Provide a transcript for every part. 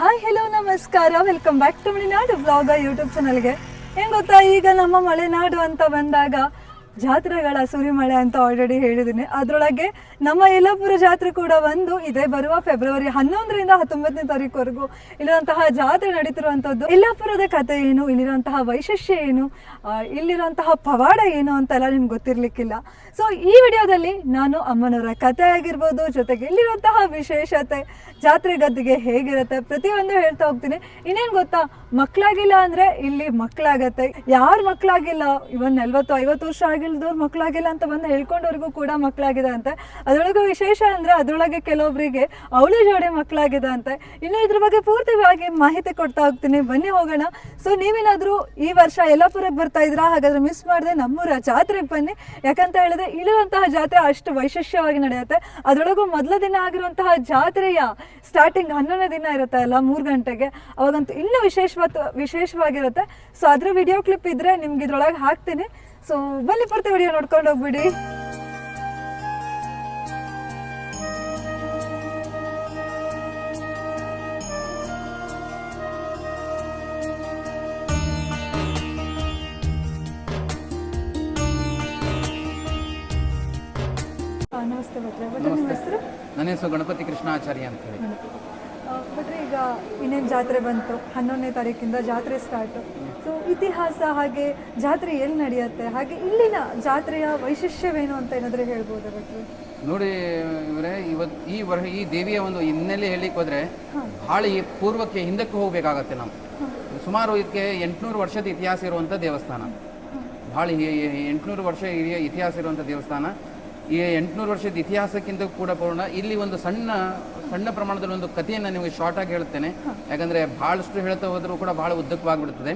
Hi hello ನಮಸ್ಕಾರ. Welcome back to Malenadu blog YouTube ಚಾನಲ್ಗೆ ಏನ್ ಗೊತ್ತಾ, ಈಗ ನಮ್ಮ ಮಲೆನಾಡು ಅಂತ ಬಂದಾಗ ಜಾತ್ರೆಗಳ ಸುರಿಮಳೆ ಅಂತ ಆಲ್ರೆಡಿ ಹೇಳಿದ್ದೀನಿ ಅದರೊಳಗೆ ನಮ್ಮ ಯಲ್ಲಾಪುರ ಜಾತ್ರೆ ಕೂಡ ಒಂದು ಇದೇ ಬರುವ ಫೆಬ್ರವರಿ ಹನ್ನೊಂದರಿಂದ ಹತ್ತೊಂಬತ್ತನೇ ತಾರೀಕುವರೆಗೂ ಇಲ್ಲಿರುವಂತಹ ಜಾತ್ರೆ ನಡೀತಿರುವಂಥದ್ದು. ಯಲ್ಲಾಪುರದ ಕಥೆ ಏನು, ಇಲ್ಲಿರುವಂತಹ ವೈಶಿಷ್ಟ್ಯ ಏನು ಇಲ್ಲಿರುವಂತಹ ಪವಾಡ ಏನು ಅಂತೆಲ್ಲ ನಿಮ್ಗೆ ಗೊತ್ತಿರಲಿಕ್ಕಿಲ್ಲ. ಸೊ ಈ ವಿಡಿಯೋದಲ್ಲಿ ನಾನು ಅಮ್ಮನವರ ಕಥೆ ಆಗಿರ್ಬೋದು ಜೊತೆಗೆ ಇಲ್ಲಿರುವಂತಹ ವಿಶೇಷತೆ ಜಾತ್ರೆ ಗದ್ದಿಗೆ ಹೇಗಿರುತ್ತೆ ಪ್ರತಿಯೊಂದು ಹೇಳ್ತಾ ಹೋಗ್ತೀನಿ. ಇನ್ನೇನು ಗೊತ್ತಾ? ಮಕ್ಕಳಾಗಿಲ್ಲ ಅಂದ್ರೆ ಇಲ್ಲಿ ಮಕ್ಕಳಾಗತ್ತೆ ಯಾರು ಮಕ್ಕಳಾಗಿಲ್ಲ ಇವನ್ ನಲ್ವತ್ತು, ಐವತ್ತು ವರ್ಷ ಆಗಿಲ್ದವ್ರು ಮಕ್ಕಳಾಗಿಲ್ಲ ಅಂತ ಬಂದು ಹೇಳ್ಕೊಂಡವ್ರಿಗೂ ಕೂಡ ಮಕ್ಕಳಾಗಿದೆ ಅಂತೆ. ಅದರೊಳಗೆ ವಿಶೇಷ ಅಂದ್ರೆ ಅದರೊಳಗೆ ಕೆಲವೊಬ್ಬರಿಗೆ ಅವಳಿ ಜೋಡಿ ಮಕ್ಕಳಾಗಿದೆ ಅಂತೆ. ಇನ್ನು ಇದ್ರ ಬಗ್ಗೆ ಪೂರ್ತಿಯಾಗಿ ಮಾಹಿತಿ ಕೊಡ್ತಾ ಹೋಗ್ತೀನಿ. ಬನ್ನಿ ಹೋಗೋಣ. ಸೊ ನೀವೇನಾದರೂ ಈ ವರ್ಷ ಯಲ್ಲಾಪುರಕ್ಕೆ ಬರ್ತಾ ಇದ್ರಾ? ಹಾಗಾದ್ರೆ ಮಿಸ್ ಮಾಡಿದೆ ನಮ್ಮೂರ ಜಾತ್ರೆಗೆ ಬನ್ನಿ. ಯಾಕಂತ ಹೇಳಿದ್ರೆ ಇಲ್ಲಿರುವಂತಹ ಜಾತ್ರೆ ಅಷ್ಟು ವೈಶಿಷ್ಟ್ಯವಾಗಿ ನಡೆಯುತ್ತೆ. ಅದರೊಳಗೂ ಮೊದಲ ದಿನ ಆಗಿರುವಂತಹ ಜಾತ್ರೆಯ ಸ್ಟಾರ್ಟಿಂಗ್ ಹನ್ನೊಂದನೇ ದಿನ ಇರುತ್ತೆ ಅಲ್ಲ ಮೂರು ಗಂಟೆಗೆ. ಅವಾಗಂತೂ ಇನ್ನೂ ವಿಶೇಷವತ್ ವಿಶೇಷವಾಗಿರುತ್ತೆ. ಸೊ ಅದ್ರ ವಿಡಿಯೋ ಕ್ಲಿಪ್ ಇದ್ರೆ ನಿಮ್ಗೆ ಇದ್ರೊಳಗೆ ಹಾಕ್ತೀನಿ. ಸೊ ಬನ್ನಿ ಪೂರ್ತಿ ವಿಡಿಯೋ ನೋಡ್ಕೊಂಡು ಹೋಗ್ಬಿಡಿ. ನಮಸ್ತೆ ಭಟ್ರೆ. ಭಟ್ರೆ ನಿಮ್ಮ ಹೆಸರು? ನನ್ನ ಹೆಸರು ಗಣಪತಿ ಕೃಷ್ಣಾಚಾರ್ಯ ಅಂತ ಹೇಳಿ. ಈಗ ಇನ್ನೇನು ಜಾತ್ರೆ ಬಂತು? ಹನ್ನೊಂದನೇ ತಾರೀಕಿಂದ ಜಾತ್ರೆ ಸ್ಟಾರ್ಟ್ ಸೊ ಇತಿಹಾಸ ಹಾಗೆ ಜಾತ್ರೆ ಎಲ್ಲಿ ನಡೆಯುತ್ತೆ? ಹಾಗೆ ಇಲ್ಲಿನ ಜಾತ್ರೆಯ ವೈಶಿಷ್ಟ್ಯವೇನು ಅಂತ ಏನಾದರೂ ಹೇಳ್ಬೋದು ಭಟ್ರೆ? ನೋಡಿ ಇವರೇ ಇವತ್ತು ಈ ವರ್ಷ ಈ ದೇವಿಯ ಒಂದು ಹಿನ್ನೆಲೆ ಹೇಳಿಕ್ ಹೋದ್ರೆ ಬಹಳ ಈ ಪೂರ್ವಕ್ಕೆ ಹಿಂದಕ್ಕೆ ಹೋಗ್ಬೇಕಾಗತ್ತೆ ನಾವು ಸುಮಾರು ಇದಕ್ಕೆ ಎಂಟುನೂರು ವರ್ಷದ ಇತಿಹಾಸ ಇರುವಂಥ ದೇವಸ್ಥಾನ. ಭಾಳ ಎಂಟುನೂರು ವರ್ಷ ಹಿರಿಯ ಇತಿಹಾಸ ಇರುವಂಥ ದೇವಸ್ಥಾನ. ಈ ಎಂಟುನೂರು ವರ್ಷದ ಇತಿಹಾಸಕ್ಕಿಂತ ಕೂಡ ಪೂರ್ಣ. ಇಲ್ಲಿ ಒಂದು ಸಣ್ಣ ಸಣ್ಣ ಪ್ರಮಾಣದಲ್ಲಿ ಒಂದು ಕಥೆಯನ್ನು ನಿಮಗೆ ಶಾರ್ಟ್ ಆಗಿ ಹೇಳ್ತೇನೆ. ಯಾಕಂದ್ರೆ ಬಹಳಷ್ಟು ಹೇಳ್ತಾ ಹೋದರೂ ಕೂಡ ಬಹಳ ಉದ್ದಕ್ಕವಾಗಿಬಿಡ್ತದೆ.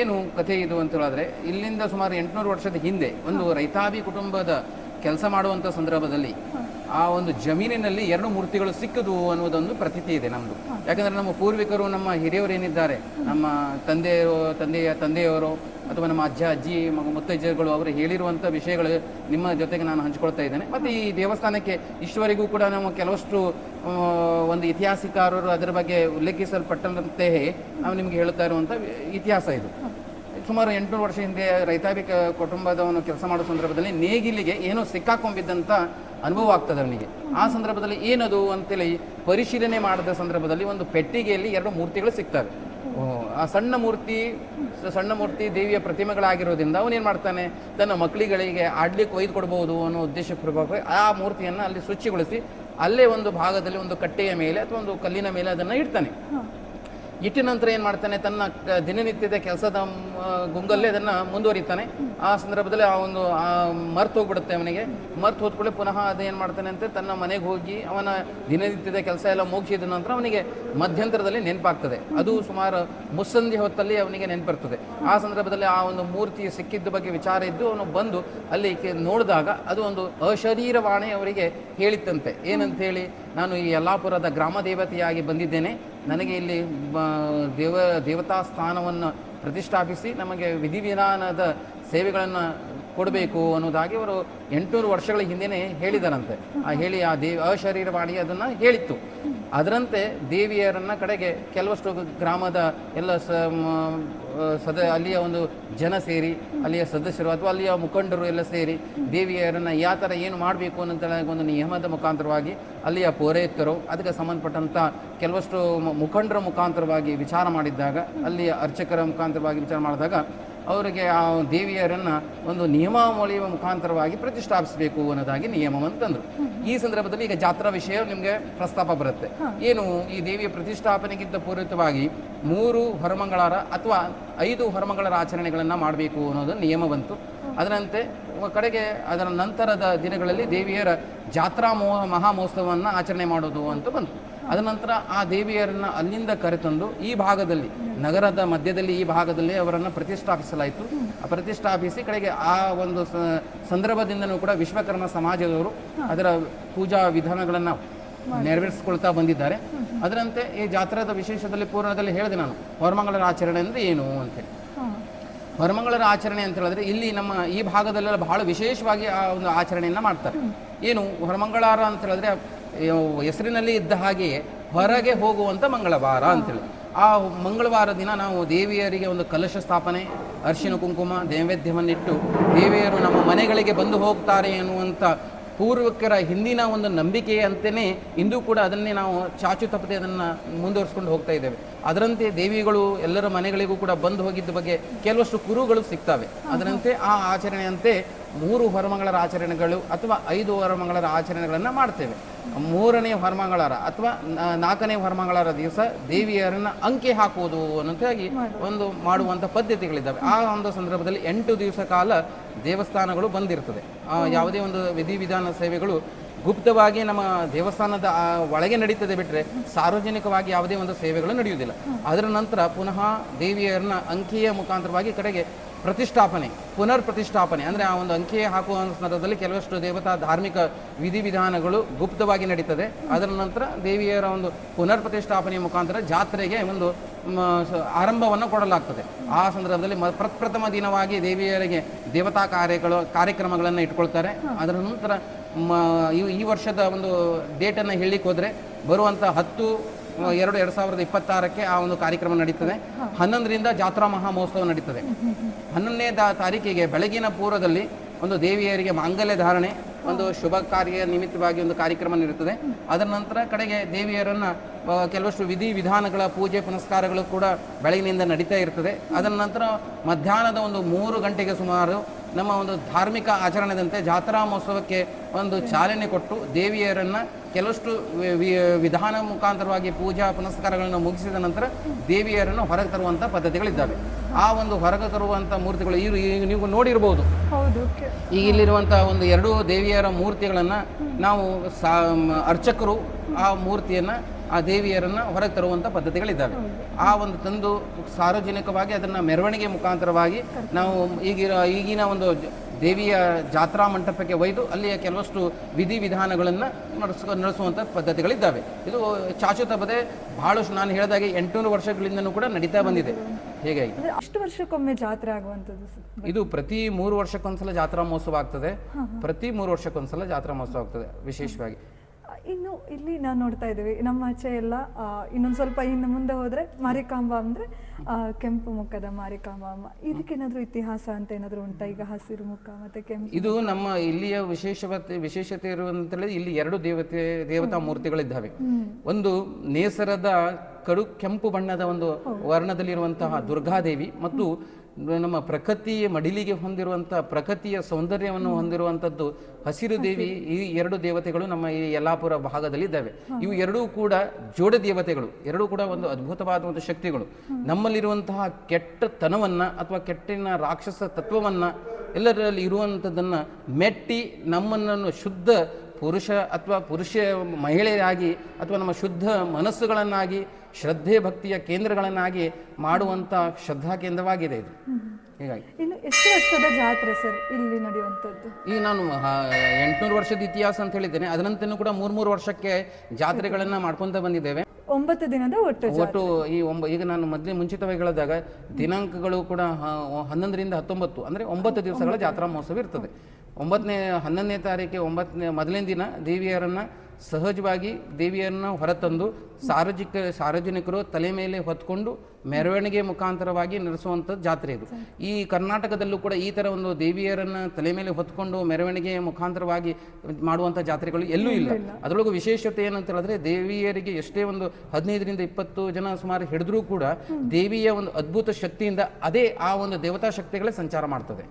ಏನು ಕಥೆ ಇದು ಅಂತ ಹೇಳಿದ್ರೆ, ಇಲ್ಲಿಂದ ಸುಮಾರು ಎಂಟುನೂರು ವರ್ಷದ ಹಿಂದೆ ಒಂದು ರೈತಾಭಿ ಕುಟುಂಬದ ಕೆಲಸ ಮಾಡುವಂಥ ಸಂದರ್ಭದಲ್ಲಿ ಆ ಒಂದು ಜಮೀನಿನಲ್ಲಿ ಎರಡು ಮೂರ್ತಿಗಳು ಸಿಕ್ಕದು ಅನ್ನೋದೊಂದು ಪ್ರತೀತಿ ಇದೆ ನಮ್ಮದು ಯಾಕಂದ್ರೆ ನಮ್ಮ ಪೂರ್ವಿಕರು, ನಮ್ಮ ಹಿರಿಯವರು ಏನಿದ್ದಾರೆ, ನಮ್ಮ ತಂದೆಯವರು ತಂದೆಯ ತಂದೆಯವರು ಅಥವಾ ನಮ್ಮ ಅಜ್ಜ, ಅಜ್ಜಿ ಮಗು ಮುತ್ತಜ್ಜಗಳು ಅವರು ಹೇಳಿರುವಂಥ ವಿಷಯಗಳು ನಿಮ್ಮ ಜೊತೆಗೆ ನಾನು ಹಂಚಿಕೊಳ್ತಾ ಇದ್ದೇನೆ. ಮತ್ತು ಈ ದೇವಸ್ಥಾನಕ್ಕೆ ಈಶ್ವರಿಗೂ ಕೂಡ ನಾವು ಕೆಲವಷ್ಟು ಒಂದು ಇತಿಹಾಸಕಾರರು ಅದರ ಬಗ್ಗೆ ಉಲ್ಲೇಖಿಸಲ್ಪಟ್ಟಂತೆಯೇ ನಾವು ನಿಮಗೆ ಹೇಳ್ತಾ ಇರುವಂಥ ಇತಿಹಾಸ ಇದು. ಸುಮಾರು ಎಂಟುನೂರು ವರ್ಷ ಹಿಂದೆ ರೈತಾಪಿ ಕುಟುಂಬದವನು ಕೆಲಸ ಮಾಡೋ ಸಂದರ್ಭದಲ್ಲಿ ನೇಗಿಲಿಗೆ ಏನೋ ಸಿಕ್ಕಾಕೊಂಬಿದ್ದಂಥ ಅನುಭವ ಆಗ್ತದೆ ಅವನಿಗೆ. ಆ ಸಂದರ್ಭದಲ್ಲಿ ಏನದು ಅಂತೇಳಿ ಪರಿಶೀಲನೆ ಮಾಡಿದ ಸಂದರ್ಭದಲ್ಲಿ ಒಂದು ಪೆಟ್ಟಿಗೆಯಲ್ಲಿ ಎರಡು ಮೂರ್ತಿಗಳು ಸಿಗ್ತವೆ. ಆ ಸಣ್ಣ ಮೂರ್ತಿ ಸಣ್ಣ ಮೂರ್ತಿ ದೇವಿಯ ಪ್ರತಿಮೆಗಳಾಗಿರೋದ್ರಿಂದ ಅವನೇನು ಮಾಡ್ತಾನೆ? ತನ್ನ ಮಕ್ಕಳಿಗಳಿಗೆ ಆಡ್ಲಿಕ್ಕೆ ಒಯ್ದು ಕೊಡ್ಬೋದು ಅನ್ನೋ ಉದ್ದೇಶಪೂರ್ವಕವಾಗಿ ಆ ಮೂರ್ತಿಯನ್ನು ಅಲ್ಲಿ ಶುಚಿಗೊಳಿಸಿ ಅಲ್ಲೇ ಒಂದು ಭಾಗದಲ್ಲಿ ಒಂದು ಕಟ್ಟೆಯ ಮೇಲೆ ಅಥವಾ ಒಂದು ಕಲ್ಲಿನ ಮೇಲೆ ಅದನ್ನು ಇಡ್ತಾನೆ. ಇಟ್ಟ ನಂತರ ಏನು ಮಾಡ್ತಾನೆ, ತನ್ನ ದಿನನಿತ್ಯದ ಕೆಲಸದ ಗುಂಗಲ್ಲೇ ಅದನ್ನು ಮುಂದುವರಿತಾನೆ. ಆ ಸಂದರ್ಭದಲ್ಲಿ ಆ ಒಂದು ಮರ್ತು ಹೋಗ್ಬಿಡುತ್ತೆ ಅವನಿಗೆ. ಮರ್ತು ಹೋದ್ಕೊಳ್ಳಿ ಪುನಃ ಅದೇನು ಮಾಡ್ತಾನೆ ಅಂತ ತನ್ನ ಮನೆಗೆ ಹೋಗಿ ಅವನ ದಿನನಿತ್ಯದ ಕೆಲಸ ಎಲ್ಲ ಮುಗಿಸಿದ ನಂತರ ಅವನಿಗೆ ಮಧ್ಯಂತರದಲ್ಲಿ ನೆನಪಾಗ್ತದೆ. ಅದು ಸುಮಾರು ಮುಸ್ಸಂಧಿ ಹೊತ್ತಲ್ಲಿ ಅವನಿಗೆ ನೆನಪಿರ್ತದೆ. ಆ ಸಂದರ್ಭದಲ್ಲಿ ಆ ಒಂದು ಮೂರ್ತಿ ಸಿಕ್ಕಿದ್ದ ಬಗ್ಗೆ ವಿಚಾರ ಇದ್ದು ಅವನು ಬಂದು ಅಲ್ಲಿ ನೋಡಿದಾಗ ಅದು ಒಂದು ಅಶರೀರವಾಣಿ ಅವರಿಗೆ ಹೇಳಿತ್ತಂತೆ. ಏನಂತ ಹೇಳಿ? ನಾನು ಈ ಯಲ್ಲಾಪುರದ ಗ್ರಾಮ ದೇವತೆಯಾಗಿ ಬಂದಿದ್ದೇನೆ. ನನಗೆ ಇಲ್ಲಿ ದೇವ, ದೇವತಾ ಸ್ಥಾನವನ್ನು ಪ್ರತಿಷ್ಠಾಪಿಸಿ ನಮಗೆ ವಿಧಿವಿಧಾನದ ಸೇವೆಗಳನ್ನು ಕೊಡಬೇಕು ಅನ್ನೋದಾಗಿ ಅವರು ಎಂಟುನೂರು ವರ್ಷಗಳ ಹಿಂದೆನೇ ಹೇಳಿದರಂತೆ ಆ ಹೇಳಿ ಆ ದೇವಿ, ಅಶರೀರವಾಣಿ ಅದನ್ನು ಹೇಳಿತ್ತು. ಅದರಂತೆ ದೇವಿಯರನ್ನ ಕಡೆಗೆ ಕೆಲವಷ್ಟು ಗ್ರಾಮದ ಎಲ್ಲ ಸದ, ಅಲ್ಲಿಯ ಒಂದು ಜನ ಸೇರಿ, ಅಲ್ಲಿಯ ಸದಸ್ಯರು ಅಥವಾ ಅಲ್ಲಿಯ ಮುಖಂಡರು ಎಲ್ಲ ಸೇರಿ ದೇವಿಯರನ್ನು ಯಾವ ಥರ ಏನು ಮಾಡಬೇಕು ಅನ್ನೋ ಒಂದು ನಿಯಮದ ಮುಖಾಂತರವಾಗಿ ಅಲ್ಲಿಯ ಪೌರೋಹಿತರು ಅದಕ್ಕೆ ಸಂಬಂಧಪಟ್ಟಂಥ ಕೆಲವಷ್ಟು ಮುಖಂಡರ ಮುಖಾಂತರವಾಗಿ ವಿಚಾರ ಮಾಡಿದ್ದಾಗ, ಅಲ್ಲಿಯ ಅರ್ಚಕರ ಮುಖಾಂತರವಾಗಿ ವಿಚಾರ ಮಾಡಿದಾಗ ಅವರಿಗೆ ಆ ದೇವಿಯರನ್ನು ಒಂದು ನಿಯಮಾವಳಿಯ ಮುಖಾಂತರವಾಗಿ ಪ್ರತಿಷ್ಠಾಪಿಸಬೇಕು ಅನ್ನೋದಾಗಿ ನಿಯಮವನ್ನು ತಂದರು. ಈ ಸಂದರ್ಭದಲ್ಲಿ ಈಗ ಜಾತ್ರಾ ವಿಷಯ ನಿಮಗೆ ಪ್ರಸ್ತಾಪ ಬರುತ್ತೆ. ಏನು ಈ ದೇವಿಯ ಪ್ರತಿಷ್ಠಾಪನೆಗಿಂತ ಪೂರಿತವಾಗಿ ಮೂರು ಹೊರಮಂಗಳಾರ ಅಥವಾ ಐದು ಹೊರಮಂಗಳರ ಆಚರಣೆಗಳನ್ನು ಮಾಡಬೇಕು ಅನ್ನೋದು ನಿಯಮ ಬಂತು ಅದರಂತೆ ಕಡೆಗೆ ಅದರ ನಂತರದ ದಿನಗಳಲ್ಲಿ ದೇವಿಯರ ಜಾತ್ರಾ ಮೋಹ ಮಹಾಮಹೋತ್ಸವವನ್ನು ಆಚರಣೆ ಮಾಡೋದು ಅಂತ ಬಂತು. ಅದ ನಂತರ ಆ ದೇವಿಯರನ್ನ ಅಲ್ಲಿಂದ ಕರೆತಂದು ಈ ಭಾಗದಲ್ಲಿ, ನಗರದ ಮಧ್ಯದಲ್ಲಿ ಈ ಭಾಗದಲ್ಲಿ ಅವರನ್ನು ಪ್ರತಿಷ್ಠಾಪಿಸಲಾಯಿತು. ಪ್ರತಿಷ್ಠಾಪಿಸಿ ಕಡೆಗೆ ಆ ಒಂದು ಸಂದರ್ಭದಿಂದನೂ ಕೂಡ ವಿಶ್ವಕರ್ಮ ಸಮಾಜದವರು ಅದರ ಪೂಜಾ ವಿಧಾನಗಳನ್ನು ನೆರವೇರಿಸಿಕೊಳ್ತಾ ಬಂದಿದ್ದಾರೆ. ಅದರಂತೆ ಈ ಜಾತ್ರಾದ ವಿಶೇಷದಲ್ಲಿ ಪೂರ್ಣದಲ್ಲಿ ಹೇಳಿದೆ ನಾನು ಹೊರಮಂಗಳರ ಆಚರಣೆ ಅಂದರೆ ಏನು ಅಂತೇಳಿ ಹೊರಮಂಗಳರ ಆಚರಣೆ ಅಂತ ಹೇಳಿದ್ರೆ ಇಲ್ಲಿ ನಮ್ಮ ಈ ಭಾಗದಲ್ಲೆಲ್ಲ ಬಹಳ ವಿಶೇಷವಾಗಿ ಆ ಒಂದು ಆಚರಣೆಯನ್ನು ಮಾಡ್ತಾರೆ. ಏನು ಹೊರಮಂಗಳಾರ ಅಂತ ಹೇಳಿದ್ರೆ ಹೆಸರಿನಲ್ಲಿ ಇದ್ದ ಹಾಗೆಯೇ ಹೊರಗೆ ಹೋಗುವಂಥ ಮಂಗಳವಾರ ಅಂತೇಳಿ. ಆ ಮಂಗಳವಾರ ದಿನ ನಾವು ದೇವಿಯರಿಗೆ ಒಂದು ಕಲಶ ಸ್ಥಾಪನೆ, ಅರಿಶಿನ ಕುಂಕುಮ, ನೈವೇದ್ಯವನ್ನಿಟ್ಟು ದೇವಿಯರು ನಮ್ಮ ಮನೆಗಳಿಗೆ ಬಂದು ಹೋಗ್ತಾರೆ ಎನ್ನುವಂಥ ಪೂರ್ವಕರ ಹಿಂದಿನ ಒಂದು ನಂಬಿಕೆಯಂತೆಯೇ ಇಂದು ಕೂಡ ಅದನ್ನೇ ನಾವು ಚಾಚು ತಪ್ಪದೆ ಅದನ್ನು ಮುಂದುವರಿಸ್ಕೊಂಡು ಹೋಗ್ತಾ ಇದ್ದೇವೆ. ಅದರಂತೆ ದೇವಿಗಳು ಎಲ್ಲರ ಮನೆಗಳಿಗೂ ಕೂಡ ಬಂದು ಹೋಗಿದ್ದ ಬಗ್ಗೆ ಕೆಲವಷ್ಟು ಕುರುಗಳು ಸಿಗ್ತವೆ. ಅದರಂತೆ ಆ ಆಚರಣೆಯಂತೆ ಮೂರು ಹೊರಮಂಗಳರ ಆಚರಣೆಗಳು ಅಥವಾ ಐದು ಹೊರಮಂಗಳರ ಆಚರಣೆಗಳನ್ನು ಮಾಡ್ತೇವೆ. ಮೂರನೇ ಹೊರಮಂಗಳರ ಅಥವಾ ನಾಲ್ಕನೇ ಹೊರಮಂಗಳರ ದಿವಸ ದೇವಿಯರನ್ನ ಅಂಕೆ ಹಾಕುವುದು ಅನ್ನೋದಾಗಿ ಒಂದು ಮಾಡುವಂಥ ಪದ್ಧತಿಗಳಿದ್ದಾವೆ. ಆ ಒಂದು ಸಂದರ್ಭದಲ್ಲಿ ಎಂಟು ದಿವಸ ಕಾಲ ದೇವಸ್ಥಾನಗಳು ಬಂದಿರ್ತದೆ. ಆ ಯಾವುದೇ ಒಂದು ವಿಧಿವಿಧಾನ ಸೇವೆಗಳು ಗುಪ್ತವಾಗಿ ನಮ್ಮ ದೇವಸ್ಥಾನದ ಒಳಗೆ ನಡೀತದೆ ಬಿಟ್ಟರೆ ಸಾರ್ವಜನಿಕವಾಗಿ ಯಾವುದೇ ಒಂದು ಸೇವೆಗಳು ನಡೆಯುವುದಿಲ್ಲ. ಅದರ ನಂತರ ಪುನಃ ದೇವಿಯರನ್ನ ಅಂಕಿಯ ಮುಖಾಂತರವಾಗಿ ಕಡೆಗೆ ಪ್ರತಿಷ್ಠಾಪನೆ ಪುನರ್ ಪ್ರತಿಷ್ಠಾಪನೆ ಅಂದರೆ ಆ ಒಂದು ಅಂಕೆ ಹಾಕುವ ಸಂದರ್ಭದಲ್ಲಿ ಕೆಲವಷ್ಟು ದೇವತಾ ಧಾರ್ಮಿಕ ವಿಧಿವಿಧಾನಗಳು ಗುಪ್ತವಾಗಿ ನಡೀತದೆ. ಅದರ ನಂತರ ದೇವಿಯರ ಒಂದು ಪುನರ್ ಪ್ರತಿಷ್ಠಾಪನೆಯ ಮುಖಾಂತರ ಜಾತ್ರೆಗೆ ಒಂದು ಆರಂಭವನ್ನು ಕೊಡಲಾಗ್ತದೆ. ಆ ಸಂದರ್ಭದಲ್ಲಿ ಮ, ಪ್ರಪ್ರಥಮ ದಿನವಾಗಿ ದೇವಿಯರಿಗೆ ದೇವತಾ ಕಾರ್ಯಗಳು, ಕಾರ್ಯಕ್ರಮಗಳನ್ನು ಇಟ್ಕೊಳ್ತಾರೆ. ಅದರ ನಂತರ ಈ ವರ್ಷದ ಒಂದು ಡೇಟನ್ನು ಹೇಳಲಿಕ್ಕೆ ಹೋದರೆ ಬರುವಂಥ ಹತ್ತು ಎರಡು ಎರಡು ಸಾವಿರದ ಇಪ್ಪತ್ತಾರಕ್ಕೆ ಆ ಒಂದು ಕಾರ್ಯಕ್ರಮ ನಡೀತದೆ. ಹನ್ನೊಂದರಿಂದ ಜಾತ್ರಾ ಮಹಾ ಮಹೋತ್ಸವ ನಡೀತದೆ. ಹನ್ನೊಂದನೇ ತಾರೀಕಿಗೆ ಬೆಳಗಿನ ಪೂರ್ವದಲ್ಲಿ ಒಂದು ದೇವಿಯರಿಗೆ ಮಾಂಗಲ್ಯ ಧಾರಣೆ ಒಂದು ಶುಭ ಕಾರ್ಯ ನಿಮಿತ್ತವಾಗಿ ಒಂದು ಕಾರ್ಯಕ್ರಮ ನಡೆಯುತ್ತದೆ ಅದರ ನಂತರ ಕಡೆಗೆ ದೇವಿಯರನ್ನ ಕೆಲವಷ್ಟು ವಿಧಿ ವಿಧಾನಗಳ ಪೂಜೆ ಪುನಸ್ಕಾರಗಳು ಕೂಡ ಬೆಳಗಿನಿಂದ ನಡೀತಾ ಇರ್ತದೆ. ಅದರ ನಂತರ ಮಧ್ಯಾಹ್ನದ ಒಂದು ಮೂರು ಗಂಟೆಗೆ ಸುಮಾರು ನಮ್ಮ ಒಂದು ಧಾರ್ಮಿಕ ಆಚರಣೆದಂತೆ ಜಾತ್ರಾ ಮಹೋತ್ಸವಕ್ಕೆ ಒಂದು ಚಾಲನೆ ಕೊಟ್ಟು ದೇವಿಯರನ್ನ ಕೆಲವಷ್ಟು ವಿಧಾನ ಮುಖಾಂತರವಾಗಿ ಪೂಜಾ ಪುನಸ್ಕಾರಗಳನ್ನು ಮುಗಿಸಿದ ನಂತರ ದೇವಿಯರನ್ನು ಹೊರಗೆ ತರುವಂಥ ಪದ್ಧತಿಗಳಿದ್ದಾವೆ. ಆ ಒಂದು ಹೊರಗೆ ತರುವಂಥ ಮೂರ್ತಿಗಳು ಈ ನೀವು ನೋಡಿರ್ಬೋದು. ಈಗ ಇಲ್ಲಿರುವಂಥ ಒಂದು ಎರಡು ದೇವಿಯರ ಮೂರ್ತಿಗಳನ್ನು ನಾವು ಸಾ ಅರ್ಚಕರು ಆ ಮೂರ್ತಿಯನ್ನು ಆ ದೇವಿಯರನ್ನು ಹೊರಗೆ ತರುವಂಥ ಪದ್ಧತಿಗಳಿದ್ದಾವೆ. ಆ ಒಂದು ತಂದು ಸಾರ್ವಜನಿಕವಾಗಿ ಅದನ್ನು ಮೆರವಣಿಗೆ ಮುಖಾಂತರವಾಗಿ ನಾವು ಈಗಿನ ಈಗಿನ ಒಂದು ದೇವಿಯ ಜಾತ್ರಾ ಮಂಟಪಕ್ಕೆ ಒಯ್ದು ಅಲ್ಲಿಯ ಕೆಲವಷ್ಟು ವಿಧಿವಿಧಾನಗಳನ್ನು ನಡೆಸ ನಡೆಸುವಂಥ ಪದ್ಧತಿಗಳಿದ್ದಾವೆ. ಇದು ಚಾಚು ತಪ್ಪದೆ ಬಹಳಷ್ಟು ನಾನು ಹೇಳಿದಾಗೆ ಎಂಟುನೂರು ವರ್ಷಗಳಿಂದನೂ ಕೂಡ ನಡೀತಾ ಬಂದಿದೆ. ಹೇಗೆ ಅಷ್ಟು ವರ್ಷಕ್ಕೊಮ್ಮೆ ಜಾತ್ರೆ ಆಗುವಂಥದ್ದು ಇದು ಪ್ರತಿ ಮೂರು ವರ್ಷಕ್ಕೊಂದ್ಸಲ ಜಾತ್ರಾ ಮಹೋತ್ಸವ ಆಗ್ತದೆ. ಪ್ರತಿ ಮೂರು ವರ್ಷಕ್ಕೊಂದ್ಸಲ ಜಾತ್ರಾ ಮಹೋತ್ಸವ ಆಗ್ತದೆ ವಿಶೇಷವಾಗಿ. ಇನ್ನು ಇಲ್ಲಿ ನಾವು ನೋಡ್ತಾ ಇದ್ದೀವಿ. ನಮ್ಮ ಆಚೆ ಎಲ್ಲ ಇನ್ನೊಂದು ಸ್ವಲ್ಪ ಇನ್ನು ಮುಂದೆ ಹೋದ್ರೆ ಮಾರಿಕಾಂಬ ಅಂದ್ರೆ ಕೆಂಪು ಮುಖದ ಮಾರಿಕಾಂಬ. ಅಮ್ಮ ಇದಕ್ಕೇನಾದ್ರೂ ಇತಿಹಾಸ ಅಂತ ಏನಾದರೂ ಉಂಟಾ? ಈಗ ಹಸಿರು ಮುಖ ಮತ್ತೆ ಕೆಂಪು ಇದು ನಮ್ಮ ಇಲ್ಲಿಯ ವಿಶೇಷತೆ ವಿಶೇಷತೆ ಇರುವಂತೇಳಿ ಇಲ್ಲಿ ಎರಡು ದೇವತೆ ದೇವತಾ ಮೂರ್ತಿಗಳಿದ್ದಾವೆ. ಒಂದು ನೇಸರದ ಕಡು ಕೆಂಪು ಬಣ್ಣದ ಒಂದು ವರ್ಣದಲ್ಲಿರುವಂತಹ ದುರ್ಗಾದೇವಿ ಮತ್ತು ನಮ್ಮ ಪ್ರಕೃತಿಯ ಮಡಿಲಿಗೆ ಹೊಂದಿರುವಂಥ ಪ್ರಕೃತಿಯ ಸೌಂದರ್ಯವನ್ನು ಹೊಂದಿರುವಂಥದ್ದು ಹಸಿರು ದೇವಿ ಈ ಎರಡು ದೇವತೆಗಳು ನಮ್ಮ ಈ ಯಲ್ಲಾಪುರ ಭಾಗದಲ್ಲಿ ಇದ್ದಾವೆ. ಇವು ಎರಡೂ ಕೂಡ ಜೋಡ ದೇವತೆಗಳು. ಎರಡೂ ಕೂಡ ಒಂದು ಅದ್ಭುತವಾದ ಒಂದು ಶಕ್ತಿಗಳು. ನಮ್ಮಲ್ಲಿರುವಂತಹ ಕೆಟ್ಟತನವನ್ನ ಅಥವಾ ಕೆಟ್ಟಿನ ರಾಕ್ಷಸ ತತ್ವವನ್ನ ಎಲ್ಲರಲ್ಲಿ ಇರುವಂಥದ್ದನ್ನು ಮೆಟ್ಟಿ ನಮ್ಮನ್ನು ಶುದ್ಧ ಪುರುಷ ಅಥವಾ ಪುರುಷ ಮಹಿಳೆಯಾಗಿ ಅಥವಾ ನಮ್ಮ ಶುದ್ಧ ಮನಸ್ಸುಗಳನ್ನಾಗಿ ಶ್ರದ್ಧೆ ಭಕ್ತಿಯ ಕೇಂದ್ರಗಳನ್ನಾಗಿ ಮಾಡುವಂಥ ಶ್ರದ್ಧಾ ಕೇಂದ್ರವಾಗಿದೆ ಇದು. ಹೀಗಾಗಿ. ಇನ್ನು ಎಷ್ಟು ವರ್ಷದ ಜಾತ್ರೆ ಸರ್ ಇಲ್ಲಿ ನಡೆಯುವಂಥದ್ದು? ಈಗ ನಾನು ಎಂಟುನೂರು ವರ್ಷದ ಇತಿಹಾಸ ಅಂತ ಹೇಳಿದ್ದೇನೆ. ಅದರಂತೆಯೂ ಕೂಡ ಮೂರು ಮೂರು ವರ್ಷಕ್ಕೆ ಜಾತ್ರೆಗಳನ್ನು ಮಾಡ್ಕೊಂತ ಬಂದಿದ್ದೇವೆ. ಒಂಬತ್ತು ದಿನದ ಒಟ್ಟು. ಒಟ್ಟು ಈ ಒಂಬ ಈಗ ನಾನು ಮೊದಲೇ ಮುಂಚಿತವಾಗಿ ಹೇಳಿದಾಗ ದಿನಾಂಕಗಳು ಕೂಡ ಹನ್ನೊಂದರಿಂದ ಹತ್ತೊಂಬತ್ತು ಅಂದರೆ ಒಂಬತ್ತು ದಿವಸಗಳ ಜಾತ್ರಾ ಮಹೋತ್ಸವ ಇರ್ತದೆ. ಒಂಬತ್ತನೇ ಹನ್ನೊಂದನೇ ತಾರೀಕಿಗೆ ಒಂಬತ್ತನೇ ಮೊದಲನೇ ದಿನ ದೇವಿಯರನ್ನು ಸಹಜವಾಗಿ ದೇವಿಯರನ್ನು ಹೊರತಂದು ಸಾರ್ವಜನಿಕ ಸಾರ್ವಜನಿಕರು ತಲೆ ಮೇಲೆ ಹೊತ್ಕೊಂಡು ಮೆರವಣಿಗೆ ಮುಖಾಂತರವಾಗಿ ನಡೆಸುವಂಥ ಜಾತ್ರೆ ಇದು. ಈ ಕರ್ನಾಟಕದಲ್ಲೂ ಕೂಡ ಈ ಥರ ಒಂದು ದೇವಿಯರನ್ನು ತಲೆ ಮೇಲೆ ಹೊತ್ಕೊಂಡು ಮೆರವಣಿಗೆ ಮುಖಾಂತರವಾಗಿ ಮಾಡುವಂಥ ಜಾತ್ರೆಗಳು ಎಲ್ಲೂ ಇಲ್ಲ. ಅದರೊಳಗೂ ವಿಶೇಷತೆ ಏನಂತ ಹೇಳಿದ್ರೆ ದೇವಿಯರಿಗೆ ಎಷ್ಟೇ ಒಂದು ಹದಿನೈದರಿಂದ ಇಪ್ಪತ್ತು ಜನ ಸುಮಾರು ಹಿಡಿದ್ರೂ ಕೂಡ ದೇವಿಯ ಒಂದು ಅದ್ಭುತ ಶಕ್ತಿಯಿಂದ ಅದೇ ಆ ಒಂದು ದೇವತಾ ಶಕ್ತಿಗಳೇ ಸಂಚಾರ ಮಾಡ್ತದೆ.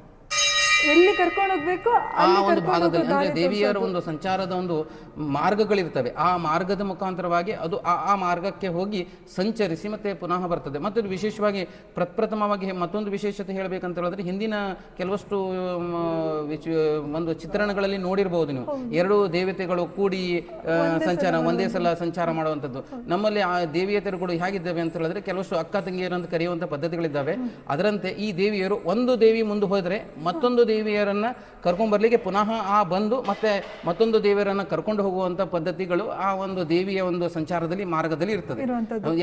ಎಲ್ಲಿ ಕರ್ಕೊಂಡು ಹೋಗ್ಬೇಕು ಆ ಅಲ್ಲಿ ಒಂದು ಕರ್ಕೊಂಡು ಭಾಗದಲ್ಲಿ ಹೋಗೋ ಅಂದ್ರೆ ದಾರಿ ದೇವಿಯರ ಒಂದು ಸಂಚಾರದ ಒಂದು ಮಾರ್ಗಗಳಿರ್ತವೆ. ಆ ಮಾರ್ಗದ ಮುಖಾಂತರವಾಗಿ ಅದು ಆ ಆ ಮಾರ್ಗಕ್ಕೆ ಹೋಗಿ ಸಂಚರಿಸಿ ಮತ್ತೆ ಪುನಃ ಬರ್ತದೆ. ಮತ್ತು ಇದು ವಿಶೇಷವಾಗಿ ಪ್ರಪ್ರಥಮವಾಗಿ ಮತ್ತೊಂದು ವಿಶೇಷತೆ ಹೇಳಬೇಕಂತ ಹೇಳಿದ್ರೆ ಹಿಂದಿನ ಕೆಲವಷ್ಟು ಮ, ವಿಚ- ಒಂದು ಚಿತ್ರಣಗಳಲ್ಲಿ ನೋಡಿರಬಹುದು ನೀವು. ಎರಡು ದೇವತೆಗಳು ಕೂಡಿ ಆ, ಸಂಚಾರ ಒಂದೇ ಸಲ ಸಂಚಾರ ಮಾಡುವಂಥದ್ದು. ನಮ್ಮಲ್ಲಿ ಆ ದೇವಿಯತೆಗಳು ಹೇಗಿದ್ದಾವೆ ಅಂತ ಹೇಳಿದ್ರೆ ಕೆಲವಷ್ಟು ಅಕ್ಕ ತಂಗಿಯರು ಅಂತ ಕರೆಯುವಂಥ ಪದ್ಧತಿಗಳಿದ್ದಾವೆ. ಅದರಂತೆ ಈ ದೇವಿಯರು ಒಂದು ದೇವಿ ಮುಂದೆ ಹೋದರೆ ಮತ್ತೊಂದು ದೇವಿಯರನ್ನ ಕರ್ಕೊಂಬರ್ಲಿಕ್ಕೆ ಪುನಃ ಆ ಬಂದು ಮತ್ತೆ ಮತ್ತೊಂದು ದೇವಿಯರನ್ನ ಕರ್ಕೊಂಡು ಹೋಗುವಂತ ಪದ್ಧತಿಗಳು ಆ ಒಂದು ದೇವಿಯ ಒಂದು ಸಂಚಾರದಲ್ಲಿ ಮಾರ್ಗದಲ್ಲಿ ಇರ್ತದೆ.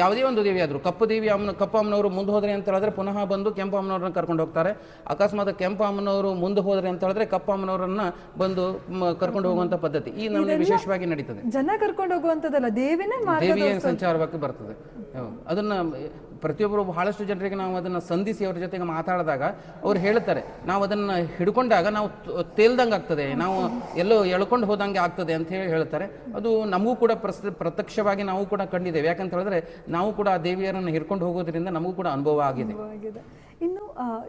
ಯಾವುದೇ ಒಂದು ದೇವಿ ಆದರೂ ಕಪ್ಪು ದೇವಿ ಅಮ್ಮನ ಕಪ್ಪು ಅಮ್ಮನವರು ಮುಂದೆ ಹೋದ್ರೆ ಅಂತ ಹೇಳಿದ್ರೆ ಪುನಃ ಬಂದು ಕೆಂಪು ಅಮ್ಮನವ್ರನ್ನ ಕರ್ಕೊಂಡು ಹೋಗ್ತಾರೆ. ಅಕಸ್ಮಾತ್ ಕೆಂಪು ಅಮ್ಮನವರು ಮುಂದೆ ಹೋದ್ರೆ ಅಂತ ಹೇಳಿದ್ರೆ ಕಪ್ಪು ಅಮ್ಮನವರನ್ನ ಬಂದು ಕರ್ಕೊಂಡು ಹೋಗುವಂತ ಪದ್ಧತಿ. ಈ ನಮಗೆ ವಿಶೇಷವಾಗಿ ನಡೀತದೆ. ಜನ ಕರ್ಕೊಂಡು ಹೋಗುವಂಥದ್ದಲ್ಲ ದೇವಿನೇ ದೇವಿಯ ಸಂಚಾರವಾಗಿ ಬರ್ತದೆ. ಅದನ್ನ ಪ್ರತಿಯೊಬ್ಬರು ಬಹಳಷ್ಟು ಜನರಿಗೆ ನಾವು ಅದನ್ನು ಸಂಧಿಸಿ ಅವ್ರ ಜೊತೆಗೆ ಮಾತಾಡಿದಾಗ ಅವ್ರು ಹೇಳ್ತಾರೆ, ನಾವು ಅದನ್ನು ಹಿಡ್ಕೊಂಡಾಗ ನಾವು ತೇಲ್ದಂಗೆ ಆಗ್ತದೆ, ನಾವು ಎಲ್ಲೋ ಎಳ್ಕೊಂಡು ಹೋದಂಗೆ ಆಗ್ತದೆ ಅಂತ ಹೇಳಿ ಹೇಳ್ತಾರೆ. ಅದು ನಮಗೂ ಕೂಡ ಪ್ರಸ್, ಪ್ರತ್ಯಕ್ಷವಾಗಿ ನಾವು ಕೂಡ ಕಂಡಿದ್ದೇವೆ. ಯಾಕಂತ ಹೇಳಿದ್ರೆ ನಾವು ಕೂಡ ಆ ದೇವಿಯರನ್ನು ಹಿಡ್ಕೊಂಡು ಹೋಗೋದ್ರಿಂದ ನಮಗೂ ಕೂಡ ಅನುಭವ ಆಗಿದೆ. ಇನ್ನು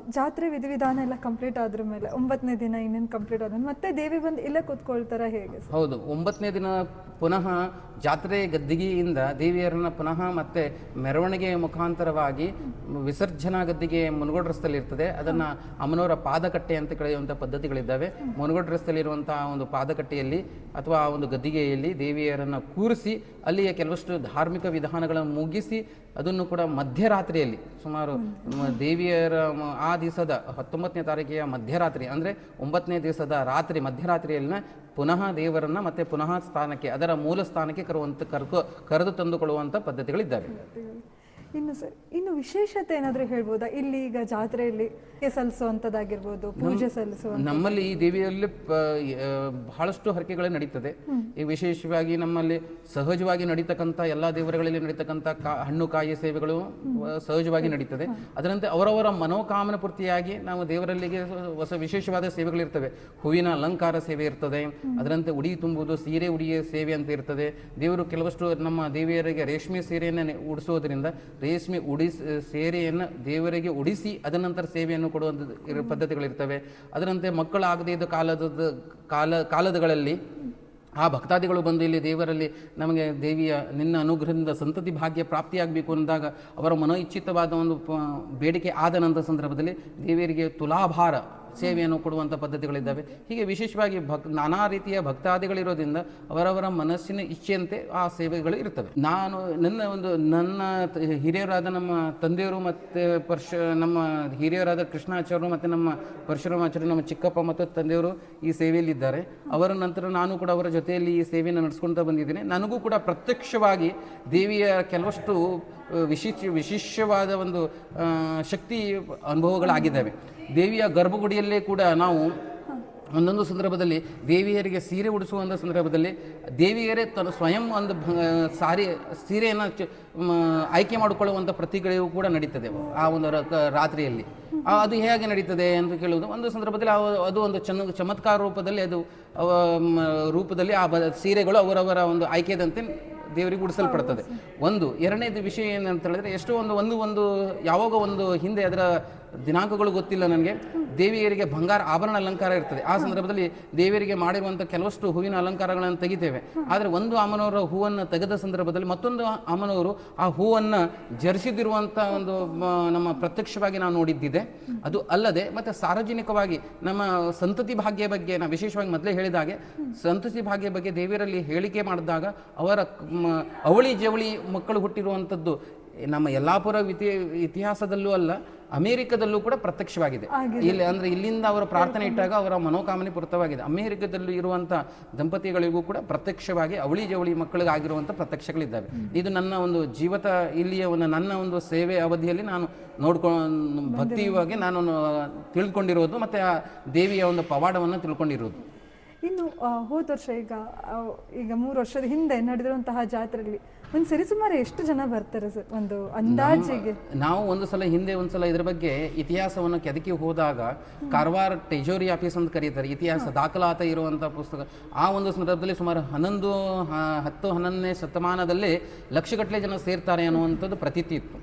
ಜಾತ್ರೆ ವಿಧಿ ವಿಧಾನ ಎಲ್ಲ ಕಂಪ್ಲೀಟ್ ಆದ್ರ ಮೇಲೆ ಒಂಬತ್ತನೇ ದಿನ ಇನ್ನೇನು ಕಂಪ್ಲೀಟ್ ಆದ್ಮೇಲೆ ಮತ್ತೆ ದೇವಿ ಬಂದು ಇಲ್ಲೇ ಕೂತ್ಕೊಳ್ತಾರ ಹೇಗೆ ಹೌದು ಒಂಬತ್ತನೇ ದಿನ ಪುನಃ ಜಾತ್ರೆ ಗದ್ದಿಗೆಯಿಂದ ದೇವಿಯರನ್ನ ಪುನಃ ಮತ್ತೆ ಮೆರವಣಿಗೆಯ ಮುಖಾಂತರವಾಗಿ ವಿಸರ್ಜನಾ ಗದ್ದಿಗೆ ಮುನಗೋಡ್ ರಸ್ತೆಯಲ್ಲಿ ಇರ್ತದೆ. ಅದನ್ನ ಅಮ್ಮನವರ ಪಾದಕಟ್ಟೆ ಅಂತ ಕಳೆಯುವಂಥ ಪದ್ಧತಿಗಳಿದ್ದಾವೆ. ಮುನಗೋಡ್ ರಸ್ತೆಯಲ್ಲಿರುವಂತಹ ಒಂದು ಪಾದಕಟ್ಟೆಯಲ್ಲಿ ಅಥವಾ ಆ ಒಂದು ಗದ್ದಿಗೆಯಲ್ಲಿ ದೇವಿಯರನ್ನ ಕೂರಿಸಿ ಅಲ್ಲಿಯ ಕೆಲವಷ್ಟು ಧಾರ್ಮಿಕ ವಿಧಾನಗಳನ್ನು ಮುಗಿಸಿ ಅದನ್ನು ಕೂಡ ಮಧ್ಯರಾತ್ರಿಯಲ್ಲಿ ಸುಮಾರು ಮ- ಆ ದಿವಸದ ಹತ್ತೊಂಬತ್ತನೇ ತಾರೀಕಿಯ ಮಧ್ಯರಾತ್ರಿ, ಅಂದರೆ ಒಂಬತ್ತನೇ ದಿವಸದ ರಾತ್ರಿ, ಮಧ್ಯರಾತ್ರಿಯಲ್ಲಿನ ಪುನಃ ದೇವರನ್ನ ಮತ್ತೆ ಪುನಃ ಸ್ಥಾನಕ್ಕೆ, ಅದರ ಮೂಲ ಸ್ಥಾನಕ್ಕೆ ಕರುವಂತ, ಕರ್ಕೊ, ಕರೆದು ತಂದುಕೊಳ್ಳುವಂಥ ಪದ್ಧತಿಗಳಿದ್ದಾವೆ. ಇನ್ನು ಸರ್ ಇನ್ನು ವಿಶೇಷತೆ ಏನಾದರೂ ಹೇಳ್ಬೋದಾ? ಇಲ್ಲಿ ಈಗ ಜಾತ್ರೆಯಲ್ಲಿ ಸಲ್ಲಿಸುವಂಥದ್ದಾಗಿರ್ಬೋದು ಪೂಜೆ ಸಲ್ಲಿಸುವ ನಮ್ಮಲ್ಲಿ ಈ ದೇವಿಯಲ್ಲಿ ಬಹಳಷ್ಟು ಹರಕೆಗಳೇ ನಡೀತದೆ. ಈ ವಿಶೇಷವಾಗಿ ನಮ್ಮಲ್ಲಿ ಸಹಜವಾಗಿ ನಡೀತಕ್ಕಂಥ ಎಲ್ಲ ದೇವರುಗಳಲ್ಲಿ ನಡೀತಕ್ಕಂಥ ಕಾ- ಹಣ್ಣು ಕಾಯಿ ಸೇವೆಗಳು ಸಹಜವಾಗಿ ನಡೀತದೆ. ಅದರಂತೆ ಅವರವರ ಮನೋಕಾಮನ ಪೂರ್ತಿಯಾಗಿ ನಾವು ದೇವರಲ್ಲಿಗೆ ಹೊಸ ವಿಶೇಷವಾದ ಸೇವೆಗಳಿರ್ತವೆ ಹೂವಿನ ಅಲಂಕಾರ ಸೇವೆ ಇರ್ತದೆ. ಅದರಂತೆ ಉಡಿ ತುಂಬುವುದು ಸೀರೆ ಉಡಿಯ ಸೇವೆ ಅಂತ ಇರ್ತದೆ. ದೇವರು ಕೆಲವಷ್ಟು ನಮ್ಮ ದೇವಿಯರಿಗೆ ರೇಷ್ಮೆ ಸೀರೆಯನ್ನು ಉಡಿಸೋದ್ರಿಂದ ರೇಷ್ಮೆ ಉಡಿಸ್ ಸೇರೆಯನ್ನು ದೇವರಿಗೆ ಉಡಿಸಿ ಅದರ ನಂತರ ಸೇವೆಯನ್ನು ಕೊಡುವಂಥ ಇರೋ ಪದ್ಧತಿಗಳಿರ್ತವೆ. ಅದರಂತೆ ಮಕ್ಕಳಾಗದೇ ಇದ್ದ ಕಾಲದ ಕಾಲ ಕಾಲದಗಳಲ್ಲಿ ಆ ಭಕ್ತಾದಿಗಳು ಬಂದು ಇಲ್ಲಿ ದೇವರಲ್ಲಿ ನಮಗೆ ದೇವಿಯ ನಿನ್ನ ಅನುಗ್ರಹದಿಂದ ಸಂತತಿ ಭಾಗ್ಯ ಪ್ರಾಪ್ತಿಯಾಗಬೇಕು ಅಂದಾಗ ಅವರ ಮನೋಇಚ್ಛಿತವಾದ ಒಂದು ಪ- ಬೇಡಿಕೆ ಆದ ನಂತರ ಸಂದರ್ಭದಲ್ಲಿ ದೇವಿಯರಿಗೆ ತುಲಾಭಾರ ಸೇವೆಯನ್ನು ಕೊಡುವಂಥ ಪದ್ಧತಿಗಳಿದ್ದಾವೆ. ಹೀಗೆ ವಿಶೇಷವಾಗಿ ಭಕ್, ನಾನಾ ರೀತಿಯ ಭಕ್ತಾದಿಗಳಿರೋದ್ರಿಂದ ಅವರವರ ಮನಸ್ಸಿನ ಇಚ್ಛೆಯಂತೆ ಆ ಸೇವೆಗಳು ಇರ್ತವೆ. ನಾನು, ನನ್ನ ಒಂದು, ನನ್ನ ಹಿರಿಯರಾದ ನಮ್ಮ ತಂದೆಯವರು ಮತ್ತು ಪರಶ, ನಮ್ಮ ಹಿರಿಯರಾದ ಕೃಷ್ಣಾಚಾರ್ಯರು ಮತ್ತು ನಮ್ಮ ಪರಶುರಾಮಾಚಾರ್ಯರು, ನಮ್ಮ ಚಿಕ್ಕಪ್ಪ ಮತ್ತು ತಂದೆಯವರು ಈ ಸೇವೆಯಲ್ಲಿದ್ದಾರೆ. ಅವರ ನಂತರ ನಾನು ಕೂಡ ಅವರ ಜೊತೆಯಲ್ಲಿ ಈ ಸೇವೆಯನ್ನು ನಡೆಸ್ಕೊಳ್ತಾ ಬಂದಿದ್ದೇನೆ. ನನಗೂ ಕೂಡ ಪ್ರತ್ಯಕ್ಷವಾಗಿ ದೇವಿಯ ಕೆಲವಷ್ಟು ವಿಶಿಷ್ಟ ವಿಶಿಷ್ಟವಾದ ಒಂದು ಶಕ್ತಿ ಅನುಭವಗಳಾಗಿದ್ದಾವೆ. ದೇವಿಯ ಗರ್ಭಗುಡಿಯಲ್ಲೇ ಕೂಡ ನಾವು ಒಂದೊಂದು ಸಂದರ್ಭದಲ್ಲಿ ದೇವಿಯರಿಗೆ ಸೀರೆ ಉಡಿಸುವಂಥ ಸಂದರ್ಭದಲ್ಲಿ ದೇವಿಯರೇ ತನ್ನ ಸ್ವಯಂ ಒಂದು ಸಾರಿ ಸೀರೆಯನ್ನು ಆಯ್ಕೆ ಮಾಡಿಕೊಳ್ಳುವಂಥ ಪ್ರತಿಗಳಿಗೂ ಕೂಡ ನಡೀತದೆ ಆ ಒಂದು ರಾತ್ರಿಯಲ್ಲಿ. ಅದು ಹೇಗೆ ನಡೀತದೆ ಅಂತ ಕೇಳುವುದು. ಒಂದು ಸಂದರ್ಭದಲ್ಲಿ ಅದು ಒಂದು ಚನ್ನ ಚಮತ್ಕಾರ ರೂಪದಲ್ಲಿ ಅದು ರೂಪದಲ್ಲಿ ಆ ಬ ಸೀರೆಗಳು ಅವರವರ ಒಂದು ಆಯ್ಕೆದಂತೆ ದೇವರಿಗೆ ಉಡಿಸಲ್ಪಡ್ತದೆ. ಒಂದು ಎರಡನೇದು ವಿಷಯ ಏನಂತ ಹೇಳಿದ್ರೆ ಎಷ್ಟೋ ಒಂದು ಒಂದು ಒಂದು ಯಾವಾಗ ಒಂದು ಹಿಂದೆ ಅದರ ದಿನಾಂಕಗಳು ಗೊತ್ತಿಲ್ಲ ನನಗೆ. ದೇವಿಯರಿಗೆ ಬಂಗಾರ ಆಭರಣ ಅಲಂಕಾರ ಇರ್ತದೆ. ಆ ಸಂದರ್ಭದಲ್ಲಿ ದೇವಿಯರಿಗೆ ಮಾಡಿರುವಂಥ ಕೆಲವಷ್ಟು ಹೂವಿನ ಅಲಂಕಾರಗಳನ್ನು ತೆಗಿತೇವೆ. ಆದರೆ ಒಂದು ಅಮ್ಮನವರ ಹೂವನ್ನು ತೆಗೆದ ಸಂದರ್ಭದಲ್ಲಿ ಮತ್ತೊಂದು ಅಮ್ಮನವರು ಆ ಹೂವನ್ನು ಜರಿಸಿದಿರುವಂಥ ಒಂದು ನಮ್ಮ ಪ್ರತ್ಯಕ್ಷವಾಗಿ ನಾವು ನೋಡಿದ್ದಿದೆ. ಅದು ಅಲ್ಲದೆ ಮತ್ತು ಸಾರ್ವಜನಿಕವಾಗಿ ನಮ್ಮ ಸಂತತಿ ಭಾಗ್ಯ ಬಗ್ಗೆ ನಾವು ವಿಶೇಷವಾಗಿ ಮೊದಲೇ ಹೇಳಿದ ಹಾಗೆ ಸಂತತಿ ಭಾಗ್ಯ ಬಗ್ಗೆ ದೇವಿಯರಲ್ಲಿ ಹೇಳಿಕೆ ಮಾಡಿದಾಗ ಅವರ ಅವಳಿ ಜವಳಿ ಮಕ್ಕಳು ಹುಟ್ಟಿರುವಂಥದ್ದು ನಮ್ಮ ಯಲ್ಲಾಪುರ ವಿತಿ ಇತಿಹಾಸದಲ್ಲೂ ಅಲ್ಲ ಅಮೇರಿಕದಲ್ಲೂ ಕೂಡ ಪ್ರತ್ಯಕ್ಷವಾಗಿದೆ. ಇಲ್ಲಿ ಅಂದ್ರೆ ಇಲ್ಲಿಂದ ಅವರು ಪ್ರಾರ್ಥನೆ ಇಟ್ಟಾಗ ಅವರ ಮನೋಕಾಮನೆ ಪೂರ್ತವಾಗಿದೆ. ಅಮೆರಿಕದಲ್ಲಿ ಇರುವಂತ ದಂಪತಿಗಳಿಗೂ ಕೂಡ ಪ್ರತ್ಯಕ್ಷವಾಗಿ ಅವಳಿ ಜವಳಿ ಮಕ್ಕಳಿಗಾಗಿರುವಂಥ ಪ್ರತ್ಯಕ್ಷಗಳಿದ್ದಾವೆ. ಇದು ನನ್ನ ಒಂದು ಜೀವತ ಇಲ್ಲಿಯ ಒಂದು ನನ್ನ ಒಂದು ಸೇವೆ ಅವಧಿಯಲ್ಲಿ ನಾನು ನೋಡ್ಕೊಂಡು ಭಕ್ತಿಯುವಾಗಿ ನಾನು ತಿಳ್ಕೊಂಡಿರೋದು ಮತ್ತೆ ಆ ದೇವಿಯ ಒಂದು ಪವಾಡವನ್ನು ತಿಳ್ಕೊಂಡಿರೋದು. ಇನ್ನು ಹೋದ ವರ್ಷ ಈಗ ಈಗ ಮೂರು ವರ್ಷದ ಹಿಂದೆ ನಡೆದಿರುವಂತಹ ಜಾತ್ರೆಯಲ್ಲಿ ಒಂದು ಸರಿಸುಮಾರು ಎಷ್ಟು ಜನ ಬರ್ತಾರೆ ಸರ್? ಒಂದು ಅಂದಾಜಿಗೆ. ನಾವು ಒಂದು ಸಲ ಹಿಂದೆ ಒಂದು ಸಲ ಇದ್ರ ಬಗ್ಗೆ ಇತಿಹಾಸವನ್ನು ಕೆದಕಿ ಹೋದಾಗ ಕಾರವಾರ ಟೆಜೋರಿ ಆಫೀಸ್ ಅಂತ ಕರೀತಾರೆ. ಇತಿಹಾಸ ದಾಖಲಾತ ಇರುವಂಥ ಪುಸ್ತಕ. ಆ ಒಂದು ಸಂದರ್ಭದಲ್ಲಿ ಸುಮಾರು ಹನ್ನೊಂದು ಹತ್ತು ಹನ್ನೊಂದನೇ ಶತಮಾನದಲ್ಲಿ ಲಕ್ಷಗಟ್ಟಲೆ ಜನ ಸೇರ್ತಾರೆ ಅನ್ನುವಂಥದ್ದು ಪ್ರತೀತಿ ಇತ್ತು.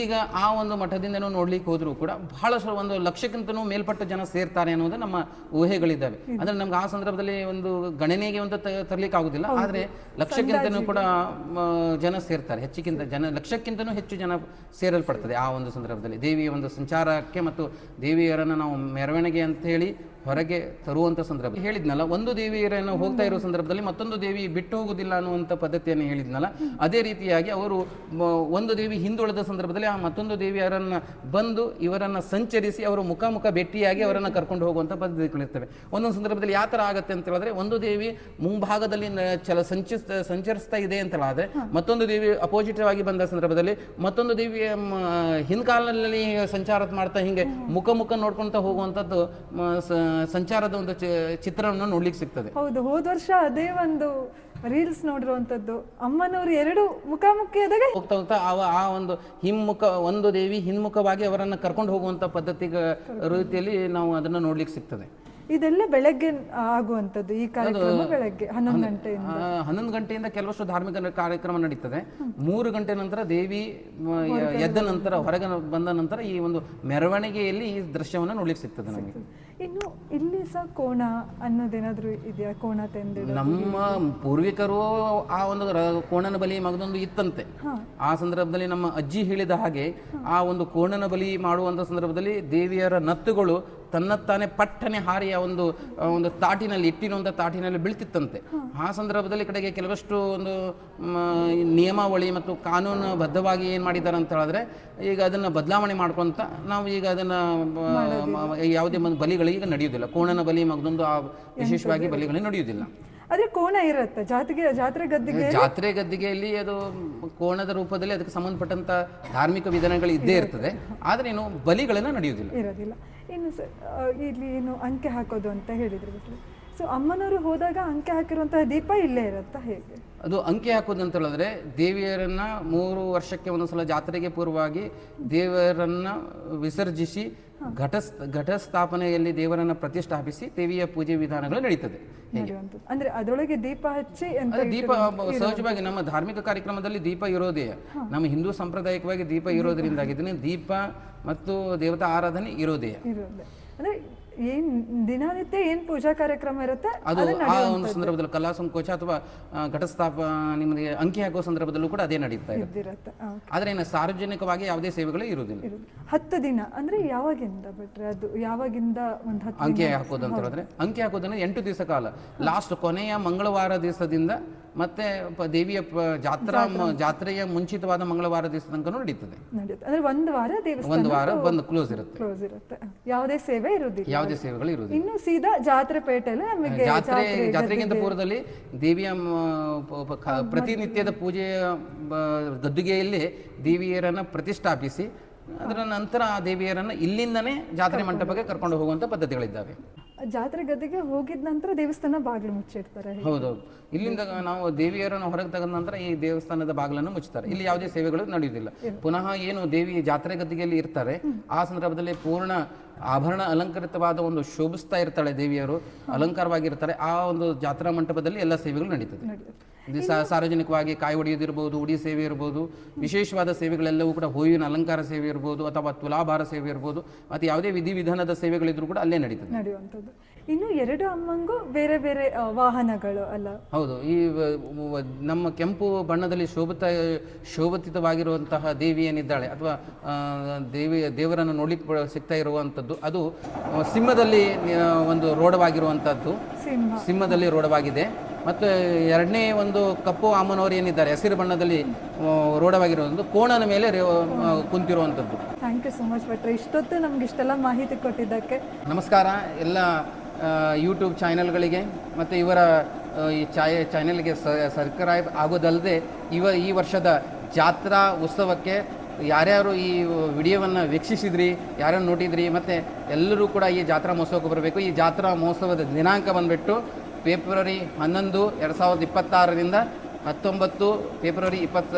ಈಗ ಆ ಒಂದು ಮಠದಿಂದ ನೋಡ್ಲಿಕ್ಕೆ ಹೋದರೂ ಕೂಡ ಬಹಳಷ್ಟು ಒಂದು ಲಕ್ಷಕ್ಕಿಂತನೂ ಮೇಲ್ಪಟ್ಟ ಜನ ಸೇರ್ತಾರೆ ಅನ್ನೋದು ನಮ್ಮ ಊಹೆಗಳಿದ್ದಾವೆ. ಅಂದ್ರೆ ನಮ್ಗೆ ಆ ಸಂದರ್ಭದಲ್ಲಿ ಒಂದು ಗಣನೆಗೆ ಒಂದು ತರಲಿಕ್ಕೆ ಆಗುದಿಲ್ಲ ಆದರೆ ಲಕ್ಷಕ್ಕಿಂತನೂ ಕೂಡ ಜನ ಸೇರ್ತಾರೆ ಹೆಚ್ಚಿಗಿಂತ ಜನ ಲಕ್ಷಕ್ಕಿಂತನೂ ಹೆಚ್ಚು ಜನ ಸೇರಲ್ಪಡ್ತದೆ ಆ ಒಂದು ಸಂದರ್ಭದಲ್ಲಿ. ದೇವಿಯ ಒಂದು ಸಂಚಾರಕ್ಕೆ ಮತ್ತು ದೇವಿಯರನ್ನು ನಾವು ಮೆರವಣಿಗೆ ಅಂತ ಹೇಳಿ ಹೊರಗೆ ತರುವಂಥ ಸಂದರ್ಭ. ಹೇಳಿದ್ನಲ್ಲ ಒಂದು ದೇವಿಯರನ್ನು ಹೋಗ್ತಾ ಇರೋ ಸಂದರ್ಭದಲ್ಲಿ ಮತ್ತೊಂದು ದೇವಿ ಬಿಟ್ಟು ಹೋಗುವುದಿಲ್ಲ ಅನ್ನುವಂಥ ಪದ್ಧತಿಯನ್ನು ಹೇಳಿದ್ನಲ್ಲ ಅದೇ ರೀತಿಯಾಗಿ ಅವರು ಒಂದು ದೇವಿ ಹಿಂದುಳಿದ ಸಂದರ್ಭದಲ್ಲಿ ಆ ಮತ್ತೊಂದು ದೇವಿಯರನ್ನು ಬಂದು ಇವರನ್ನ ಸಂಚರಿಸಿ ಅವರು ಮುಖಾಮುಖ ಭೇಟಿಯಾಗಿ ಅವರನ್ನು ಕರ್ಕೊಂಡು ಹೋಗುವಂತ ಪದ್ಧತಿಗಳಿರ್ತವೆ ಒಂದೊಂದು ಸಂದರ್ಭದಲ್ಲಿ ಯಾವ ಥರ ಆಗತ್ತೆ ಅಂತ ಹೇಳಿದ್ರೆ ಒಂದು ದೇವಿ ಮುಂಭಾಗದಲ್ಲಿ ಚಲ ಸಂಚಿಸ್ ಸಂಚರಿಸ್ತಾ ಇದೆ ಅಂತ ಹೇಳಿದ್ರೆ ಮತ್ತೊಂದು ದೇವಿ ಅಪೋಸಿಟ್ ಆಗಿ ಬಂದ ಸಂದರ್ಭದಲ್ಲಿ ಮತ್ತೊಂದು ದೇವಿಯ ಮ, ಹಿಂದ್ಕಾಲದಲ್ಲಿ ಸಂಚಾರ ಮಾಡ್ತಾ ಹಿಂಗೆ ಮುಖ ಮುಖ ನೋಡ್ಕೊಳ್ತಾ ಹೋಗುವಂಥದ್ದು ಸಂಚಾರದ ಒಂದು ಚಿತ್ರವನ್ನು ನೋಡ್ಲಿಕ್ಕೆ ಸಿಗ್ತದೆ. ಹೌದು ಹೋದ ವರ್ಷ ಅದೇ ಒಂದು ರೀಲ್ಸ್ ನೋಡಿರುವಂತದ್ದು ಅಮ್ಮನವರು ಎರಡು ಮುಖಾಮುಖಿ ಆದಾಗ ಹೋಗ್ತಾ ಹೋಗ್ತಾ ಅವ ಆ ಒಂದು ಹಿಮ್ಮುಖ ಒಂದು ದೇವಿ ಹಿಮ್ಮುಖವಾಗಿ ಅವರನ್ನು ಕರ್ಕೊಂಡು ಹೋಗುವಂತ ಪದ್ಧತಿ ರೀತಿಯಲ್ಲಿ ನಾವು ಅದನ್ನ ನೋಡ್ಲಿಕ್ಕೆ ಸಿಗ್ತದೆ. ಇದೆಲ್ಲ ಬೆಳಗ್ಗೆ ಆಗುವಂತದ್ದು ಈ ಕಾರ್ಯಕ್ರಮ ಬೆಳಗ್ಗೆ ಹನ್ನೊಂದು ಗಂಟೆಯಿಂದ. ಹನ್ನೊಂದು ಗಂಟೆಯಿಂದ ಕೆಲವಷ್ಟು ಧಾರ್ಮಿಕ ಕಾರ್ಯಕ್ರಮ ನಡೀತದೆ. ಮೂರು ಗಂಟೆ ನಂತರ ದೇವಿ ಎದ್ದ ನಂತರ ಹೊರಗೆ ಬಂದ ನಂತರ ಈ ಒಂದು ಮೆರವಣಿಗೆಯಲ್ಲಿ ಈ ದೃಶ್ಯವನ್ನು ನೋಡ್ಲಿಕ್ಕೆ ಸಿಗ್ತದೆ ನಮಗೆ. ಇನ್ನು ಇಲ್ಲಿ ಸಹ ಕೋಣ ಅನ್ನೋದೇನಾದ್ರೂ ಇದೆಯಾ? ಕೋಣ ತೆಂದಿಡು ನಮ್ಮ ಪೂರ್ವಿಕರು ಆ ಒಂದು ರ- ಕೋಣನ ಬಲಿ ಮಗದೊಂದು ಇತ್ತಂತೆ. ಆ ಸಂದರ್ಭದಲ್ಲಿ ನಮ್ಮ ಅಜ್ಜಿ ಹೇಳಿದ ಹಾಗೆ ಆ ಒಂದು ಕೋಣನ ಬಲಿ ಮಾಡುವಂತ ಸಂದರ್ಭದಲ್ಲಿ ದೇವಿಯರ ನತ್ತುಗಳು ತನ್ನತ್ತಾನೆ ಪಟ್ಟನೆ ಹಾರಿ ಆ ಒಂದು ಆ ಒಂದು ತಾಟಿನಲ್ಲಿ ಇಟ್ಟಿರುವಂಥ ತಾಟಿನಲ್ಲಿ ಬೀಳ್ತಿತ್ತಂತೆ. ಆ ಸಂದರ್ಭದಲ್ಲಿ ಕಡೆಗೆ ಕೆಲವಷ್ಟು ಒಂದು ಮ, ಈ ನಿಯಮಾವಳಿ ಮತ್ತು ಕಾನೂನು ಬದ್ಧವಾಗಿ ಏನು ಮಾಡಿದ್ದಾರೆ ಅಂತ ಹೇಳಿದ್ರೆ ಈಗ ಅದನ್ನು ಬದಲಾವಣೆ ಮಾಡ್ಕೊಂತ ನಾವು ಈಗ ಅದನ್ನು ಯಾವುದೇ ಒಂದು ಬಲಿಗಳಿಗೆ ನಡೆಯುವುದಿಲ್ಲ. ಕೋಣನ ಬಲಿ ಮಗದೊಂದು ಆ ವಿಶೇಷವಾಗಿ ಬಲಿಗಳು ನಡೆಯುವುದಿಲ್ಲ. ಅದೇ ಕೋಣ ಇರುತ್ತೆ. ಜಾತಿಗೆ ಜಾತ್ರೆ ಗದ್ದಿಗೆ ಜಾತ್ರೆ ಗದ್ದಿಗೆಯಲ್ಲಿ ಅದು ಕೋಣದ ರೂಪದಲ್ಲಿ ಅದಕ್ಕೆ ಸಂಬಂಧಪಟ್ಟಂತ ಧಾರ್ಮಿಕ ವಿಧಾನಗಳು ಇದ್ದೇ ಇರ್ತದೆ. ಆದ್ರೆ ಏನು ಬಲಿಗಳನ್ನ ನಡೆಯುವುದಿಲ್ಲ. ಇರೋದಿಲ್ಲ. ಇನ್ನು ಸ ಇಲ್ಲಿ ಏನು ಅಂಕೆ ಹಾಕೋದು ಅಂತ ಹೇಳಿದ್ರು ಸೊ ಅಮ್ಮನವರು ಹೋದಾಗ ಅಂಕೆ ಹಾಕಿರುವಂತಹ ದೀಪ ಇಲ್ಲೇ ಇರುತ್ತಾ ಹೇಗೆ? ಅದು ಅಂಕಿ ಹಾಕೋದು ಅಂತ ಹೇಳಿದ್ರೆ ದೇವಿಯರನ್ನ ಮೂರು ವರ್ಷಕ್ಕೆ ಒಂದೊಂದ್ಸಲ ಜಾತ್ರೆಗೆ ಪೂರ್ವವಾಗಿ ದೇವರನ್ನ ವಿಸರ್ಜಿಸಿ ಘಟ ಘಟಸ್ಥಾಪನೆಯಲ್ಲಿ ದೇವರನ್ನ ಪ್ರತಿಷ್ಠಾಪಿಸಿ ದೇವಿಯ ಪೂಜೆ ವಿಧಾನಗಳು ನಡೀತದೆ. ಅಂದ್ರೆ ಅದರೊಳಗೆ ದೀಪ ಹಚ್ಚಿ ದೀಪ ಸಹಜವಾಗಿ ನಮ್ಮ ಧಾರ್ಮಿಕ ಕಾರ್ಯಕ್ರಮದಲ್ಲಿ ದೀಪ ಇರೋದೇ. ನಮ್ಮ ಹಿಂದೂ ಸಾಂಪ್ರದಾಯಿಕವಾಗಿ ದೀಪ ಇರೋದ್ರಿಂದ ಇದನ್ನ ದೀಪ ಮತ್ತು ದೇವತಾ ಆರಾಧನೆ ಇರೋದು. ಅಂದ್ರೆ ಏನ್ ದಿನನಿತ್ಯ ಏನ್ ಪೂಜಾ ಕಾರ್ಯಕ್ರಮ ಇರುತ್ತೆ? ಅದು ಆ ಒಂದು ಸಂದರ್ಭದಲ್ಲಿ ಕಲಾ ಸಂಕೋಚ ಅಥವಾ ಘಟಸ್ಥಾಪ ನಿಮಗೆ ಅಂಕಿ ಹಾಕುವ ಸಂದರ್ಭದಲ್ಲೂ ಕೂಡ ಅದೇ ನಡೀತಾ ಇರುತ್ತೆ. ಆದ್ರೆ ಏನ ಸಾರ್ವಜನಿಕವಾಗಿ ಯಾವುದೇ ಸೇವೆಗಳು ಇರುವುದಿಲ್ಲ. ಹತ್ತು ದಿನ ಅಂದ್ರೆ ಯಾವಾಗಿಂದ ಬಿಟ್ರೆ ಅದು? ಯಾವಾಗಿಂದ ಒಂದು ಅಂಕಿ ಹಾಕೋದು ಅಂತ ಹೇಳಿದ್ರೆ ಅಂಕಿ ಹಾಕೋದನ್ನ ಎಂಟು ದಿವಸ ಕಾಲ. ಲಾಸ್ಟ್ ಕೊನೆಯ ಮಂಗಳವಾರ ದಿವಸದಿಂದ ಮತ್ತೆ ದೇವಿಯ ಜಾತ್ರಾ ಜಾತ್ರೆಯ ಮುಂಚಿತವಾದ ಮಂಗಳವಾರ ದಿವಸ ತನಕ ನಡೀತದೆ. ಅಂದ್ರೆ ಒಂದು ವಾರ ದೇವಸ್ಥಾನ ಒಂದು ವಾರ ಬಂದು ಕ್ಲೋಸ್ ಇರುತ್ತೆ. ಕ್ಲೋಸ್ ಇರುತ್ತೆ. ಯಾವುದೇ ಸೇವೆ ಇರುವುದಿಲ್ಲ. ಯಾವುದೇ ಸೇವೆಗಳು ಇರುವುದಿಲ್ಲ. ಇನ್ನು ಸೀದಾ ಜಾತ್ರೆ ಪೇಟೆಯಲ್ಲಿ ನಮಗೆ ಜಾತ್ರೆ ಜಾತ್ರೆಗಿಂತ ಪೂರ್ವದಲ್ಲಿ ದೇವಿಯ ಪ್ರತಿನಿತ್ಯದ ಪೂಜೆಯ ಗದ್ದುಗೆಯಲ್ಲಿ ದೇವಿಯರನ್ನ ಪ್ರತಿಷ್ಠಾಪಿಸಿ ಅದರ ನಂತರ ಆ ದೇವಿಯರನ್ನ ಇಲ್ಲಿಂದನೇ ಜಾತ್ರೆ ಮಂಟಪಕ್ಕೆ ಕರ್ಕೊಂಡು ಹೋಗುವಂತ ಪದ್ಧತಿಗಳಿದ್ದಾವೆ. ಜಾತ್ರೆ ಗದ್ದೆಗೆ ಹೋಗಿದ ನಂತರ ದೇವಸ್ಥಾನ ಬಾಗಿಲು ಮುಚ್ಚಿರ್ತಾರೆ ಹೌದೌದು ಇಲ್ಲಿಂದ ನಾವು ದೇವಿಯರನ್ನು ಹೊರಗೆ ತೆಗೆದ ನಂತರ ಈ ದೇವಸ್ಥಾನದ ಬಾಗಿಲನ್ನು ಮುಚ್ಚುತ್ತಾರೆ ಇಲ್ಲಿ ಯಾವುದೇ ಸೇವೆಗಳು ನಡೆಯುವುದಿಲ್ಲ. ಪುನಃ ಏನು ದೇವಿ ಜಾತ್ರೆ ಗದ್ದಿಗೆಯಲ್ಲಿ ಇರ್ತಾರೆ ಆ ಸಂದರ್ಭದಲ್ಲಿ ಪೂರ್ಣ ಆಭರಣ ಅಲಂಕೃತವಾದ ಒಂದು ಶೋಭಿಸ್ತಾ ಇರ್ತಾಳೆ ದೇವಿಯರು ಅಲಂಕಾರವಾಗಿರ್ತಾರೆ. ಆ ಒಂದು ಜಾತ್ರಾ ಮಂಟಪದಲ್ಲಿ ಎಲ್ಲ ಸೇವೆಗಳು ನಡೀತದೆ. ಸಾರ್ವಜನಿಕವಾಗಿ ಕಾಯಿ ಹೊಡೆಯೋದಿರ್ಬೋದು ಉಡಿ ಸೇವೆ ಇರ್ಬೋದು ವಿಶೇಷವಾದ ಸೇವೆಗಳೆಲ್ಲವೂ ಕೂಡ ಹೂವಿನ ಅಲಂಕಾರ ಸೇವೆ ಇರ್ಬೋದು ಅಥವಾ ತುಲಾಭಾರ ಸೇವೆ ಇರ್ಬೋದು ಮತ್ತು ಯಾವುದೇ ವಿಧಿವಿಧಾನದ ಸೇವೆಗಳಿದ್ರು ಕೂಡ ಅಲ್ಲೇ ನಡೀತದೆ. ನಡೆಯುವಂಥದ್ದು. ಇನ್ನು ಎರಡು ಅಮ್ಮಂಗೂ ಬೇರೆ ಬೇರೆ ವಾಹನಗಳು ಅಲ್ಲ. ಹೌದು ಈ ನಮ್ಮ ಕೆಂಪು ಬಣ್ಣದಲ್ಲಿ ಶೋಭಿತ ಶೋಭಿತವಾಗಿರುವಂತಹ ದೇವಿ ಏನಿದ್ದಾಳೆ ಅಥವಾ ದೇವಿ ದೇವರನ್ನು ನೋಡ್ಲಿಕ್ಕೆ ಸಿಗ್ತಾ ಇರುವಂಥದ್ದು ಅದು ಸಿಂಹದಲ್ಲಿ ಒಂದು ರೋಡವಾಗಿರುವಂಥದ್ದು. ಸಿಂಹ. ಸಿಂಹದಲ್ಲಿ ರೋಢವಾಗಿದೆ ಮತ್ತು ಎರಡನೇ ಒಂದು ಕಪ್ಪು ಅಮ್ಮನವರು ಏನಿದ್ದಾರೆ ಹಸಿರು ಬಣ್ಣದಲ್ಲಿ ರೋಢವಾಗಿರುವಂಥದ್ದು ಕೋಣನ ಮೇಲೆ ಕುಂತಿರುವಂಥದ್ದು. ಥ್ಯಾಂಕ್ ಯು ಸೊ ಮಚ್ ಭಟ್ರೆ. ಇಷ್ಟೊತ್ತು ನಮ್ಗೆ ಇಷ್ಟೆಲ್ಲ ಮಾಹಿತಿ ಕೊಟ್ಟಿದ್ದಕ್ಕೆ. ನಮಸ್ಕಾರ. ಎಲ್ಲ ಯೂಟ್ಯೂಬ್ ಚಾನೆಲ್ಗಳಿಗೆ ಮತ್ತು ಇವರ ಈ ಚಾಯ ಚಾನೆಲ್ಗೆ ಸಬ್ಸ್ಕ್ರೈಬ್ ಆಗೋದಲ್ಲದೆ ಇವ ಈ ವರ್ಷದ ಜಾತ್ರಾ ಉತ್ಸವಕ್ಕೆ ಯಾರ್ಯಾರು ಈ ವಿಡಿಯೋವನ್ನು ವೀಕ್ಷಿಸಿದ್ರಿ ಯಾರ್ಯಾರು ನೋಡಿದ್ರಿ ಮತ್ತು ಎಲ್ಲರೂ ಕೂಡ ಈ ಜಾತ್ರಾ ಮಹೋತ್ಸವಕ್ಕೆ ಬರಬೇಕು. ಈ ಜಾತ್ರಾ ಮಹೋತ್ಸವದ ದಿನಾಂಕ ಬಂದುಬಿಟ್ಟು ಫೆಬ್ರವರಿ ಹನ್ನೊಂದು, ಎರಡು ಸಾವಿರದ ಇಪ್ಪತ್ತಾರರಿಂದ ಹತ್ತೊಂಬತ್ತು ಫೆಬ್ರವರಿ ಇಪ್ಪತ್ತ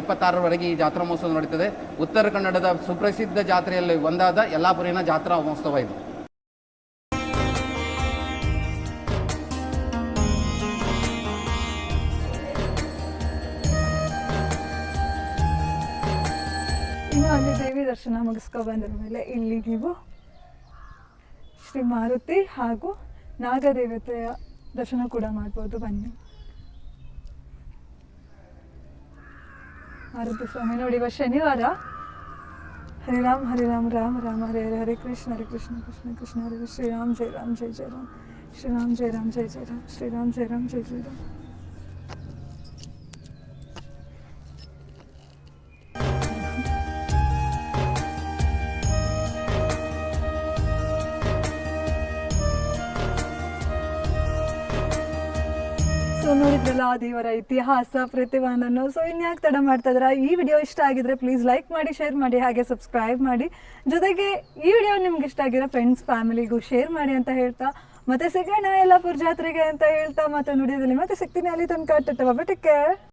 ಇಪ್ಪತ್ತಾರರವರೆಗೆ ಈ ಜಾತ್ರಾ ಮಹೋತ್ಸವ ನಡೀತದೆ. ಉತ್ತರ ಕನ್ನಡದ ಸುಪ್ರಸಿದ್ಧ ಜಾತ್ರೆಯಲ್ಲಿ ಒಂದಾದ ಯಲ್ಲಾಪುರಿನ ಜಾತ್ರಾ ಮಹೋತ್ಸವ ಇದು. ದೇವಿ ದರ್ಶನ ಮುಗಿಸ್ಕೊ ಬಂದ ಮೇಲೆ ಇಲ್ಲಿ ನೀವು ಶ್ರೀ ಮಾರುತಿ ಹಾಗೂ ನಾಗದೇವತೆಯ ದರ್ಶನ ಕೂಡ ಮಾಡ್ಬೋದು ಬನ್ನಿ ಮಾರುತಿ ಸ್ವಾಮಿ ನೋಡಿ ಇವತ್ತು ಶನಿವಾರ ಹರೆ ರಾಮ್ ಹರೆ ರಾಮ್ ರಾಮ ರಾಮ ಹರೆ ಹರೆ ಹರೆ ಕೃಷ್ಣ ಹರೆ ಕೃಷ್ಣ ಕೃಷ್ಣ ಕೃಷ್ಣ ಹರೆ ಹರೆ ಶ್ರೀರಾಮ್ ಜಯ ರಾಮ್ ಜಯ ಜಯ ರಾಮ್ ಶ್ರೀರಾಮ್ ಜಯ ರಾಮ್ ಜಯ ಜಯ ರಾಮ್ ಶ್ರೀರಾಮ್ ಜಯ ರಾಮ್ ಜಯ ಜಯ ರಾಮ್ ದೇವರ ಇತಿಹಾಸ, ಪ್ರತಿಭಾನನ್ನು ಸೊ ಇನ್ಯಾಕೆ ತಡ ಮಾಡ್ತಾ ಇದ್ರ ಈ ವಿಡಿಯೋ ಇಷ್ಟ ಆಗಿದ್ರೆ ಪ್ಲೀಸ್ ಲೈಕ್ ಮಾಡಿ ಶೇರ್ ಮಾಡಿ, ಹಾಗೆ ಸಬ್ಸ್ಕ್ರೈಬ್ ಮಾಡಿ. ಜೊತೆಗೆ ಈ ವಿಡಿಯೋ ನಿಮ್ಗೆ ಇಷ್ಟ ಆಗಿರೋ ಫ್ರೆಂಡ್ಸ್ ಫ್ಯಾಮಿಲಿಗೂ ಶೇರ್ ಮಾಡಿ ಅಂತ ಹೇಳ್ತಾ, ಮತ್ತೆ ಸಿಗೋಣ ಯಲ್ಲಾಪುರ ಜಾತ್ರೆಗೆ ಅಂತ ಹೇಳ್ತಾ, ಮತ್ತೆ ನುಡಿಯೋದಲ್ಲಿ ಮತ್ತೆ ಸಿಗ್ತೀನಿ ಅಲ್ಲಿ ತನಕ. Take care